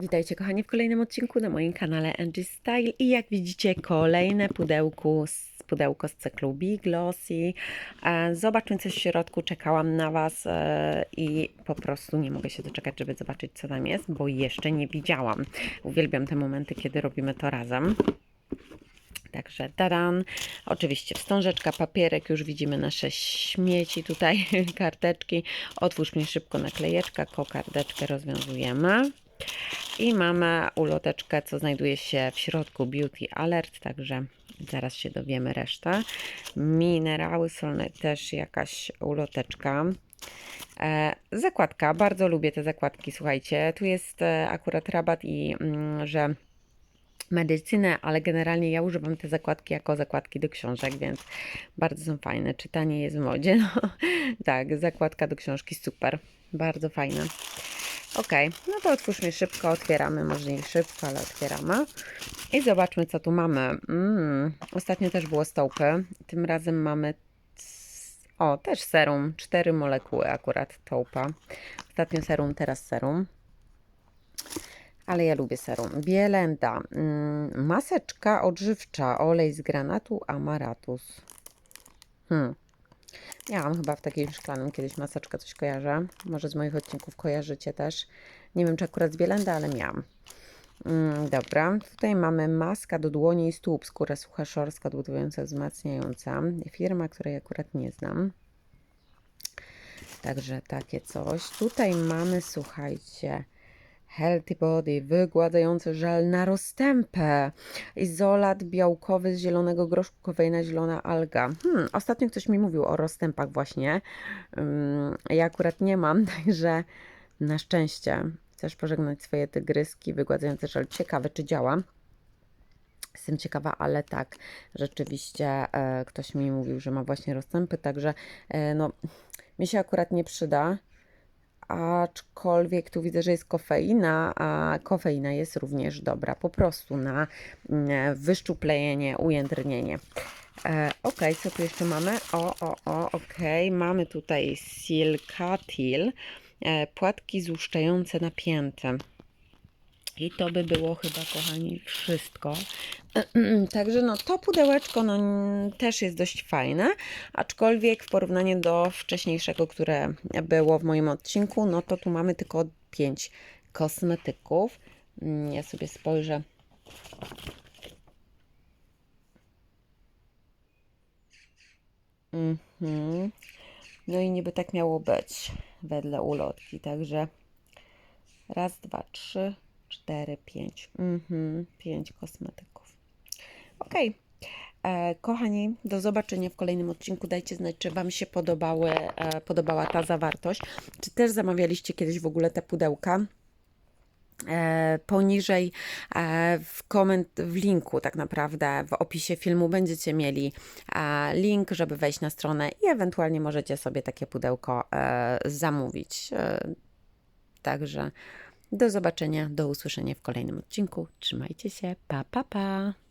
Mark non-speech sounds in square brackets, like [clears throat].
Witajcie kochani w kolejnym odcinku na moim kanale Angie Style i jak widzicie kolejne pudełku z, pudełko z cyklu Big Glossy. E, Zobaczmy coś w środku, czekałam na Was e, i po prostu nie mogę się doczekać, żeby zobaczyć co tam jest, bo jeszcze nie widziałam. Uwielbiam te momenty, kiedy robimy to razem. Także taran. Oczywiście wstążeczka, papierek, już widzimy nasze śmieci tutaj, [laughs] karteczki. Otwórz mnie szybko naklejeczka, kokardeczkę rozwiązujemy. I mamy uloteczkę, co znajduje się w środku Beauty Alert, także zaraz się dowiemy resztę. Minerały solne, też jakaś uloteczka. E, zakładka, bardzo lubię te zakładki, słuchajcie. Tu jest e, akurat rabat i mm, że medycynę, ale generalnie ja używam te zakładki jako zakładki do książek, więc bardzo są fajne. Czytanie jest w modzie. [laughs] No, tak, zakładka do książki super, bardzo fajna. Ok, no to otwórzmy szybko, otwieramy, może nie szybko, ale otwieramy. I zobaczmy, co tu mamy. Mm, ostatnio też było stołpy, tym razem mamy o, też serum, cztery molekuły akurat tołpa. Ostatnio serum, teraz serum. Ale ja lubię serum. Bielenda, mm, maseczka odżywcza, olej z granatu amaratus. Hmm. Miałam chyba w takim szklanym kiedyś maseczkę, coś kojarzę. Może z moich odcinków kojarzycie też. Nie wiem, czy akurat z Bielenda, ale miałam. Mm, dobra, tutaj mamy maska do dłoni i stóp, skóra sucha, szorska, odbudująca, wzmacniająca. Firma, której akurat nie znam. Także takie coś. Tutaj mamy, słuchajcie, Healthy Body, wygładzający żel na roztępę. Izolat białkowy z zielonego groszku, kofeina zielona alga. Hmm, ostatnio ktoś mi mówił o roztępach właśnie. Um, ja akurat nie mam, [laughs] także na szczęście chcesz pożegnać swoje tygryski. Wygładzający żel. Ciekawe, czy działa. Jestem ciekawa, ale tak, rzeczywiście e, ktoś mi mówił, że ma właśnie roztępy, także e, no, mi się akurat nie przyda aczkolwiek tu widzę, że jest kofeina, a kofeina jest również dobra po prostu na mm, wyszczuplenie, ujędrnienie. E, ok, co tu jeszcze mamy? O, o, o, ok, mamy tutaj Silkatil, e, płatki złuszczające napięte. I to by było chyba, kochani, wszystko. [clears throat] Także no to pudełeczko no, też jest dość fajne, aczkolwiek w porównaniu do wcześniejszego, które było w moim odcinku, no to tu mamy tylko 5 kosmetyków. Mm, Ja sobie spojrzę. Mhm. No i niby tak miało być wedle ulotki, także raz, dwa, trzy, cztery, pięć. Mhm, pięć kosmetyków. Ok. E, kochani, do zobaczenia w kolejnym odcinku. Dajcie znać, czy Wam się podobały, e, podobała ta zawartość. Czy też zamawialiście kiedyś w ogóle te pudełka? E, poniżej w koment, w linku tak naprawdę w opisie filmu będziecie mieli link, żeby wejść na stronę i ewentualnie możecie sobie takie pudełko zamówić. Także do zobaczenia, do usłyszenia w kolejnym odcinku. Trzymajcie się, pa pa pa!